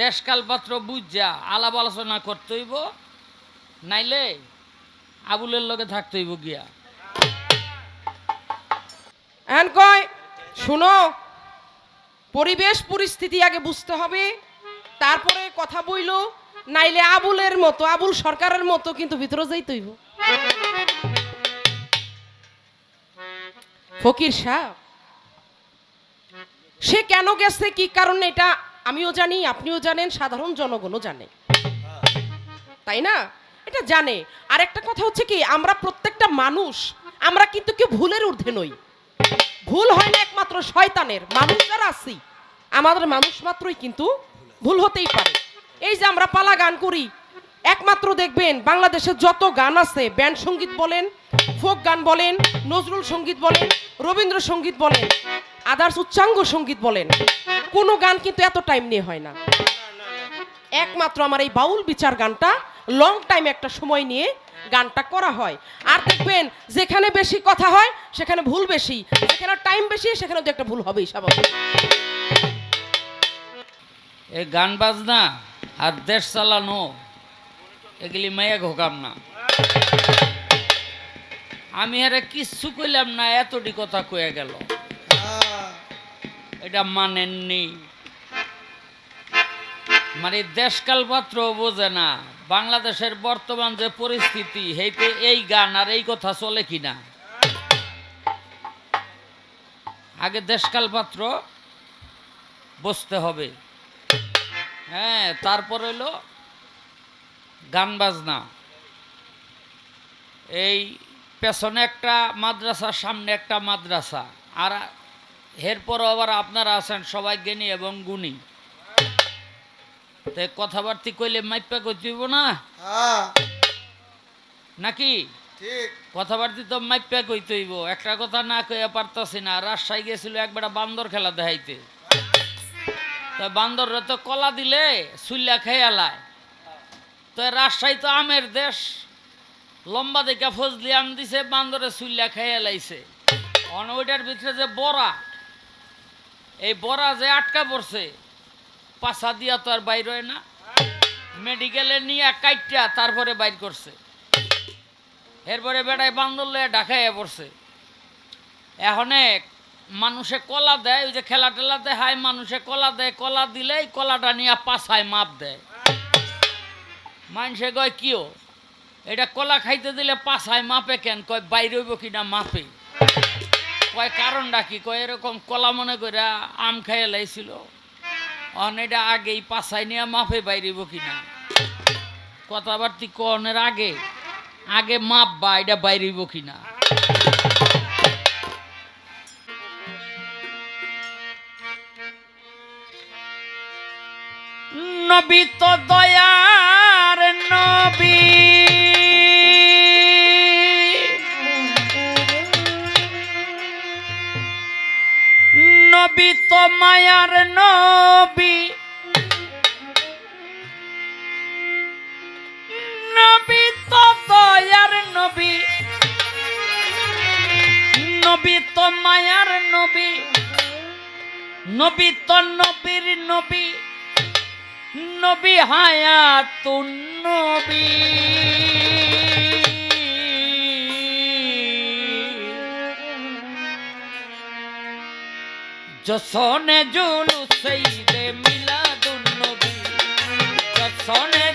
দেশকাল পাত্র বুঝা আলাপ আলোচনা করতে হইব, নাইলে আবুলের লগে থাকতে হইব গিয়া। এন কয়, শুনো, পরিবেশ পরিস্থিতি আগে বুঝতে হবে, তারপরে কথা বইল, নাইলে আবুলের মতো, আবুল সরকারের মতো কিন্তু ভিতরে যাইতে হইব। ফকির সাহ সে কেন গেছে, কি কারণে এটা আমিও জানি, আপনিও জানেন, সাধারণ জনগণও জানে। তাই না? এটা জানে। আর একটা কথা হচ্ছে কি, আমরা প্রত্যেকটা মানুষ, আমরা কিন্তু কেউ ভুলের ঊর্ধ্বে নই। ভুল হয় না একমাত্র শয়তানের, মানুষ যারা আছি, আমাদের মানুষ মাত্রই কিন্তু ভুল হতেই পারে। এই যে আমরা পালা গান করি, একমাত্র দেখবেন বাংলাদেশের যত গান আছে, ব্যান্ড সংগীত বলেন, ফোক গান বলেন, নজরুল সংগীত বলেন রবীন্দ্রসঙ্গীত বলেন, আদার্স উচ্চাঙ্গ সংগীত বলেন কোনো গান কিন্তু এত টাইম নিয়ে হয় না। একমাত্র আমার এই বাউল বিচার গানটা লং টাইম একটা সময় নিয়ে গানটা করা হয়। আর দেখবেন, যেখানে বেশি কথা হয়, সেখানে ভুল বেশি। যেখানে টাইম বেশি সেখানে তো একটা ভুল হবেই স্বাভাবিক। এই গান বাজনা আর দেশ চালানো, এগুলি মায়া ঘোকাম না। আমি আরে কিচ্ছু কইলাম না, এতটি কথা কয়ে গেল। এটা মানেননি। মানে দেশকাল পাত্র বোঝে না, বাংলাদেশের বর্তমান যে পরিস্থিতি হেইতে এই গান আর এই কথা চলে কিনা। আগে দেশকাল পাত্র বসতে হবে। হ্যাঁ তারপর হইল গান বাজনা। এই পেছনে একটা মাদ্রাসা সামনে একটা মাদ্রাসা, আর এরপর আবার আপনারা আছেন সবাই জ্ঞানী এবং গুণী। তো কথাবার্তি কইলে মাইপা কইতেইব না? হ্যাঁ। নাকি? ঠিক। কথাবার্তি তো মাইপা কইতেইব একটা কথা না কইয়া পারতাছি না রাজশাহী গেছিল একবারে বান্দর খেলা দেখাইতে। তো বান্দররা তো কলা দিলে সুল্লা খেয়ালায় তো রাজশাহী তো আমের দেশ। লম্বা দেখা ফজলি আম দিছে বান্দরে সুল্লা খেয়ালাইছে অন ওইটার ভিতরে যে বড়া এই বড়া যে আটকা পড়ছে পাশা দিয়া তো আর বাইর হয় না। মেডিকেলে নিয়ে কাইটা তারপরে বাইর করছে। এরপরে বেড়ায় বান্দর লয়ে ঢাকাইয়া পড়ছে। এখন মানুষে কলা দেয়, ওই যে খেলা টেলা দেখায় মানুষে কলা দেয়, কলা দিলেই কলাটা নিয়ে পাছায় মাপ দেয়। মানুষে কয়, কিও? এটা কলা খাইতে দিলে পাছায় মাপে কেন? কয়, বাইরে হইব কিনা মাপে? কয়, কারণটা কি? কয়, এরকম কলা মনে করে আম খাইয়ে লাইছিল। অন, এটা আগেই পাছায় নিয়ে মাপে বাইরেব কিনা। কথাবার্তি কনের আগে আগে মাপ বা এটা বাইরেব কিনা। নবী তো দয়ার নবী। নবী তো মায়ার নবী। নবী তো দয়ার নবী। নবী তো মায়ার নবী। নবী তো নবীর নবী। নবী হায়াতুন নবী। জসনে জুলু সঈদে মিলাদুন নবী জসনে জুলু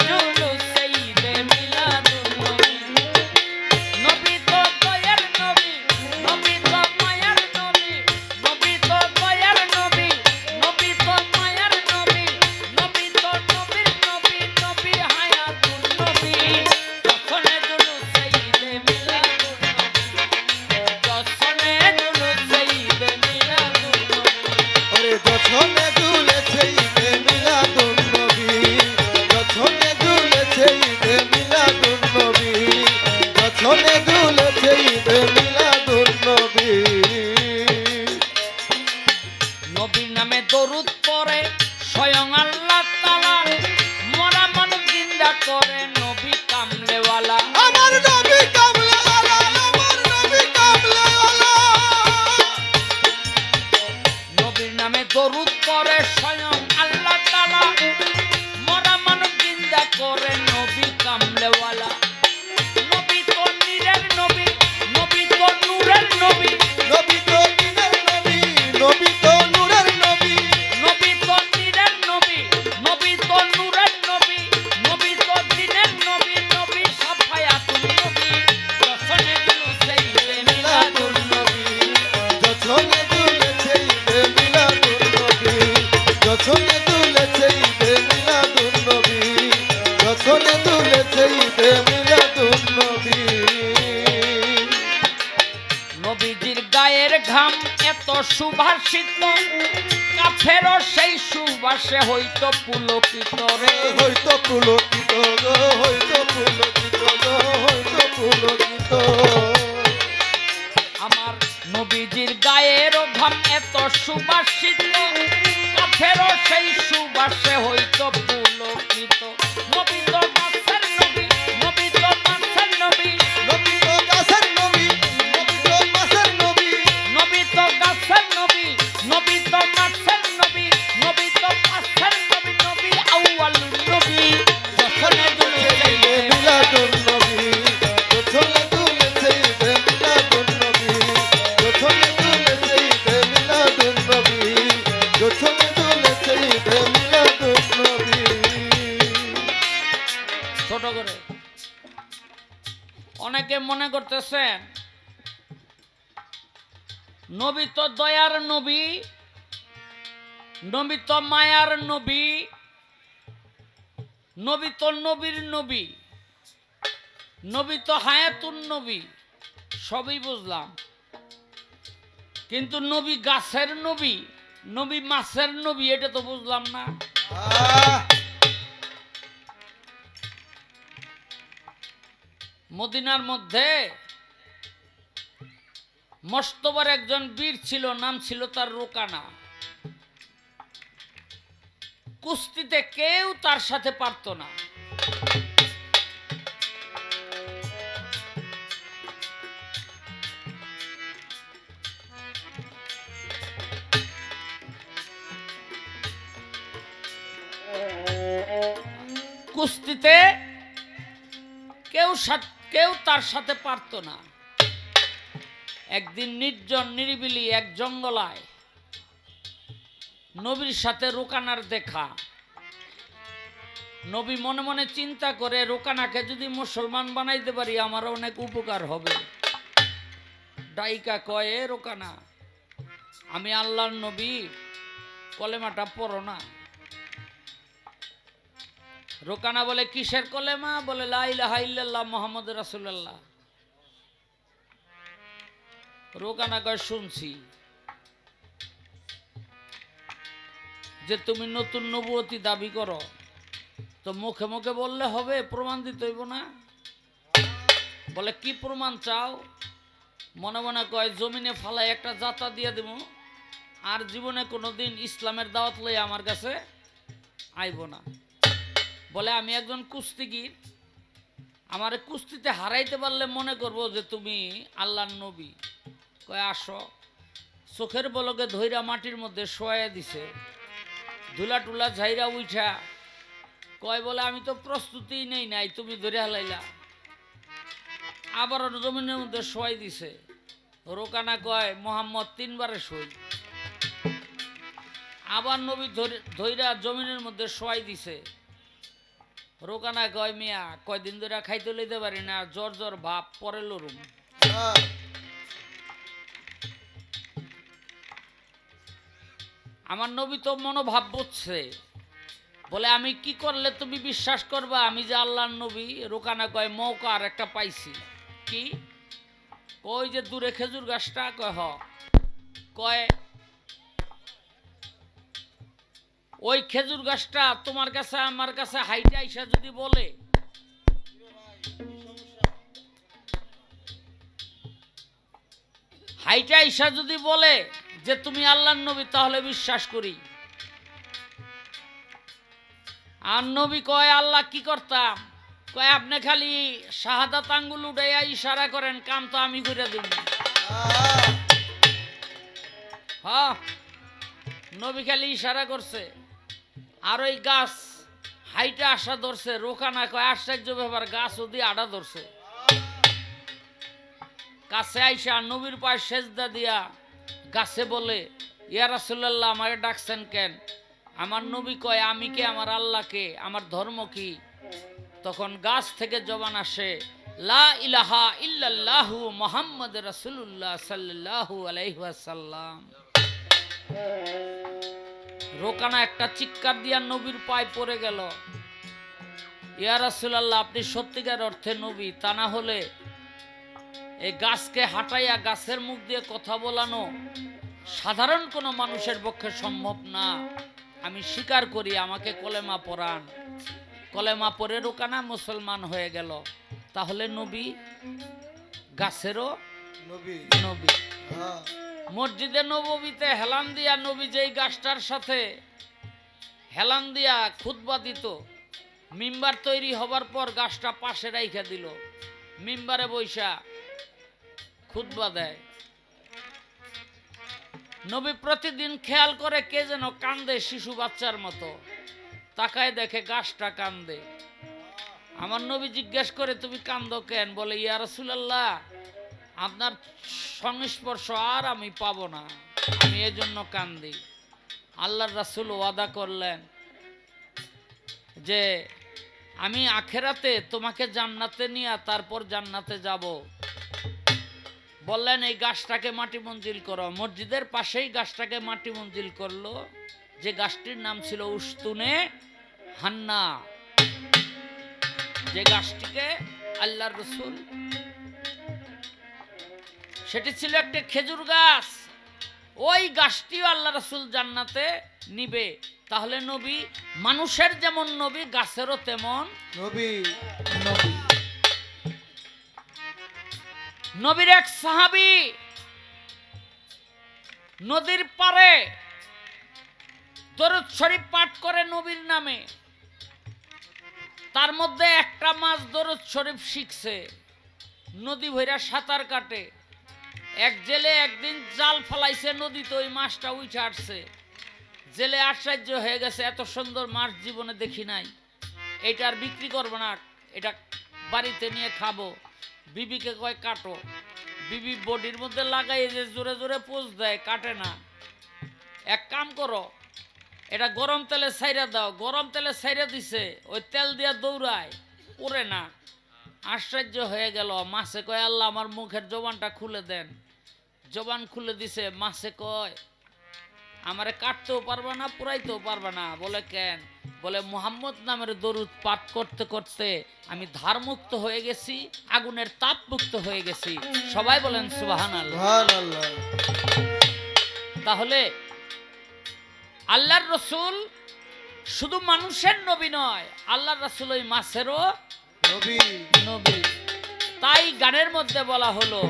সুভাষিত কাফেরও সেই সুবাসে হইতো পুলকিত রে। হইতো পুলকিত গো করতেছেন নবী তো দয়ার নবী নবী তো মায়ার নবী নবী তো নবীর নবী নবী তো হায়াতুন নবী সবই বুঝলাম। কিন্তু নবী গাছের নবী নবী মাছের নবী এটা তো বুঝলাম না। মদিনার মধ্যে মস্তবার একজন বীর ছিল, নাম ছিল তার রোকানা। কুস্তিতে কেউ তার সাথে পারত না। কুস্তিতে কেউ কেউ তার সাথে পারত না। একদিন নির্জন, নিরিবিলি এক জঙ্গলায় নবীর সাথে রোকানার দেখা। নবী মনে মনে চিন্তা করে, রোকানাকে যদি মুসলমান বানাইতে পারি আমার অনেক উপকার হবে। ডাইকা কয়, "এ রোকানা, আমি আল্লাহর নবী, কলেমাটা পড়ো না। রোকানা বলে, কিসের কলেমা? বলে লাইলাহা ইল্লাল্লাহ মোহাম্মদ রাসূলুল্লাহ। কয় শুনছি যে তুমি নতুন নবুয়তি দাবি করো। তো মুখে মুখে বললে হবে, প্রমাণ দিতে হইব না? বলে, কি প্রমাণ চাও? মনে মনে কয়, জমিনে ফালাই একটা যাত্রা দিয়ে দেব, আর জীবনে কোনোদিন ইসলামের দাওয়াত লই আমার কাছে আইব না। বলে, আমি একজন কুস্তিগির। আমার কুস্তিতে হারাইতে পারলে মনে করব যে তুমি আল্লাহর নবী। কয়, আসো। চোখের বলকে ধৈরা মাটির মধ্যে শোয়া দিছে। ধুলা টুলা ঝাইরা উঠা কয়, বলে, আমি তো প্রস্তুতি নেই নাই, তুমি ধরে হালাইলা। আবার জমিনের মধ্যে শোয়াই দিছে। রোকানা কয়, মোহাম্মদ, তিনবারে শই। আবার নবী ধরে- জমিনের মধ্যে শোয়াই দিছে। রোকানা কয়, মিয়া, কয়দিন ধরে খাইতে লইতে পারি না জ্বর জ্বর ভাব, পরে লরুম আমার নবী তো মনোভাব বুঝছে। বলে, আমি কি করলে তুমি বিশ্বাস করবা? আমি যে আল্লাহর নবী, রোকানা কয়, মৌকা আর একটা পাইছি। কি? কই যে, দূরে খেজুর গাছটা? কয়, হ। কয়, ওই খেজুর গাছটা তোমার কাছে, আমার কাছে হাইটে আইসা যদি বলে। হাইটা আইসা যদি বলে যে তুমি আল্লাহর নবী, তাহলে বিশ্বাস করি। আর নবী কয়, আল্লাহ কি করতাম? কয়, আপনি খালি শাহাদাত আঙ্গুল উঠাইয়া ইশারা করেন, কাম তো আমি করে দিব। নবী খালি ইশারা করছে। আর ওই গাছ হাইটা আসা ধরছে, রোকানা কয়, আশ্চর্য ব্যাপার, গাছ ওদি আডা ধরছে। কাছে আইসা নবীর পায়ে সেজদা দিয়া গাছে বলে, ইয়া রাসূলুল্লাহ আমাকে ডাকছেন কেন? আমার নবী কয়, আমি কে? আমার আল্লাহকে আমার ধর্ম কি? তখন গাছ থেকে জবান আসে, লা ইলাহা ইল্লাল্লাহু মুহাম্মদ রাসূলুল্লাহ সাল্লাল্লাহু আলাইহি ওয়াসাল্লাম। রোকানা একটা চিৎকার দিয়া নবীর পায়ে পড়ে গেল, ইয়া রাসূলুল্লাহ, আপনি সত্যিকার অর্থে নবী, তা না হলে এই গাছকে হাঁটাইয়া গাছের মুখ দিয়ে কথা বলানো সাধারণ কোনো মানুষের পক্ষে সম্ভব না। আমি স্বীকার করি আমাকে কলেমা পড়ান। কলেমা পরে রোকানা মুসলমান হয়ে গেল। তাহলে নবী গাছেরও নবী। নবী। হ্যাঁ। মসজিদে নবীতে হেলান দিয়া নবী যেই গাছটার সাথে হেলান দিয়া খুতবা দিত মিম্বার তৈরি হবার পর গাছটা পাশে রাইখা দিল। মিম্বারে বৈশা খুতবা দেয়। নবী প্রতিদিন খেয়াল করে কে যেন কান্দে শিশু বাচ্চার মতো। তাকায় দেখে গাছটা কান্দে। আমার নবী জিজ্ঞেস করে, তুমি কান্দো কেন? বলে, ইয়া রাসূলুল্লাহ, আপনার সংস্পর্শ আর আমি পাবো না। আমি এজন্য কান্দি। আল্লাহর রাসূল ওয়াদা করলেন যে, আমি আখেরাতে তোমাকে জান্নাতে নিয়ে তারপর জান্নাতে যাব। বললেন এই গাছটাকে মাটি মঞ্জিল করো। মসজিদের পাশেই গাছটাকে মাটি মঞ্জিল করল। যে গাছটির নাম ছিল উস্তুনে হান্না। যে গাছটিকে আল্লাহর রসুল সেটি ছিল একটা খেজুর গাছ। ওই গাছটিও আল্লাহ রসুল জান্নাতে নিবে। তাহলে নবী মানুষের যেমন নবী গাছেরও তেমন নবী। নবী। নবীর এক সাহাবি নদীর পারে দরুদ শরীফ পাঠ করে নবীর নামে। তার মধ্যে একটা মাছ দরুদ শরীফ শিখছে, নদী ভৈরা সাঁতার কাটে। এক জেলে একদিন জাল ফলাইছে নদীতে ওই মাছটা উঠে আসছে। জেলে আশ্চর্য হয়ে গেছে, এত সুন্দর মাছ জীবনে দেখি নাই। এটা আর বিক্রি করব না, এটা বাড়িতে নিয়ে খাব। বিবিকে কয়, কাটো। বিবি বডির মধ্যে লাগাই যে জোরে জোরে পোজ দেয়, কাটে না। এক কাম করো, এটা গরম তেলে সাইরা দাও। গরম তেলে সাইরা দিছে, ওই তেল দিয়া দৌড়ায় পরে না। আশ্চর্য হয়ে গেল। মাছে কয়, আল্লাহ, আমার মুখের জবানটা খুলে দেন। জবান খুলে দিছে মাছে কয় আমারে কাটতেও পারবে না পুরাইতেও পারবে না। বলে কেন? বলে মুহাম্মদ নামের দরুদ পাঠ করতে করতে আমি ধারমুক্ত হয়ে গেছি আগুনের তাপ মুক্ত হয়ে গেছি। সবাই বলেন সুবাহান তাহলে আল্লাহর রসুল শুধু মানুষের নবী নয় আল্লাহর রসুল ওই মাছেরও নবী। নবী। তাই গানের মধ্যে বলা হলো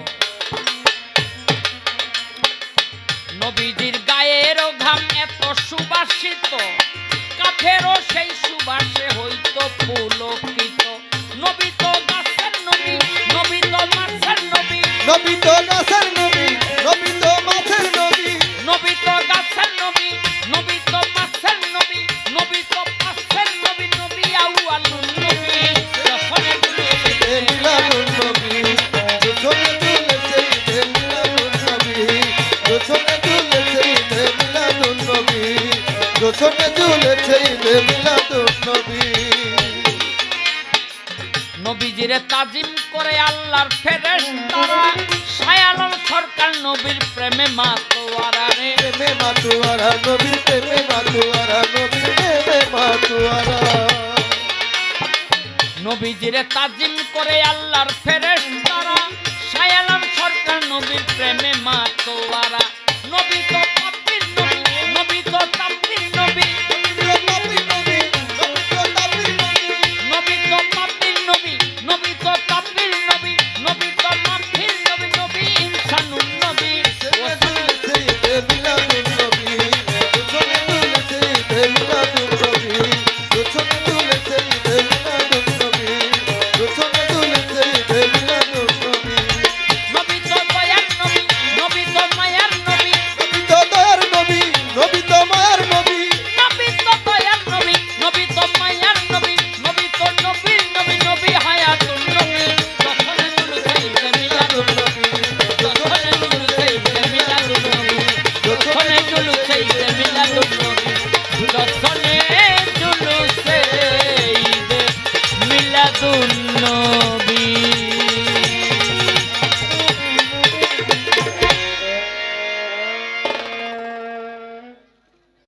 নবীজির গায়ের ঘাম এত সুবাসিত কাঠেরও সেই সুবাসে হইতো নবীজিরে তাজিম করে আল্লাহর ফেরেশ তারা সায়ালম সরকার নবীর প্রেমে মাতোয়ারা রে। প্রেমে মাতুয়ারা নবী প্রেমে মাতুয়ারা নবী প্রেমে মাতুয়ারা। নবীজিরে তাজিম করে আল্লাহর ফেরেশ তারা সায়ালম সরকার নবীর প্রেমে মাতোয়ারা।